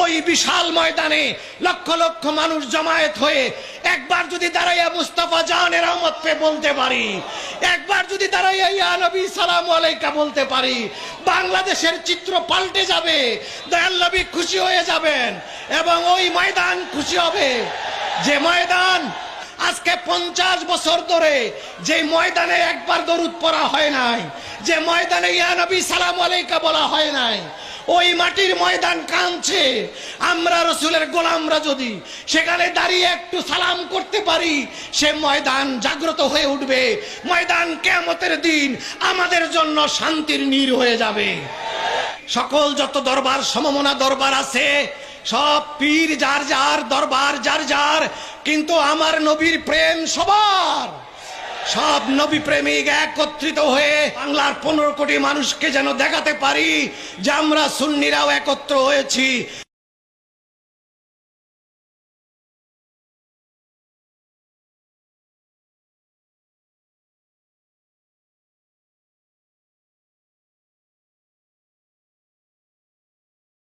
ওই বিশাল ময়দানে লক্ষ লক্ষ মানুষ জমায়েত হয়ে একবার যদি দাঁড়াইয়া মুস্তাফা জানের রহমত পে বলতে পারি, একবার যদি দাঁড়াইয়া ইয়া নবী সালাম আলাইকা বলতে পারি, বাংলাদেশের চিত্র পাল্টে যাবে, দয়াল নবী খুশি হয়ে যাবেন এবং ওই ময়দান খুশি হবে। যে ময়দান আজকে পঞ্চাশ বছর ধরে যে ময়দানে একবার দরুদ পড়া হয় নাই, যে ময়দানে ইয়া নবী সালাম আলাইকা বলা হয় নাই ওই মাটির ময়দান কাঁদছে। আমরা রসুলের গোলামরা যদি সেখানে দাঁড়িয়ে একটু সালাম করতে পারি, সে ময়দান জাগ্রত হয়ে উঠবে। ময়দান কেমতের দিন আমাদের জন্য শান্তির নীর হয়ে যাবে। সকল যত দরবার, সমমনা দরবার আছে, সব পীর যার যার, দরবার যার যার, কিন্তু আমার নবীর প্রেম সবার। সব নবী প্রেমিক একত্রিত হয়ে বাংলার পনেরো কোটি মানুষকে যেন দেখাতে পারি যে আমরা সুন্নিরাও একত্র হয়েছি।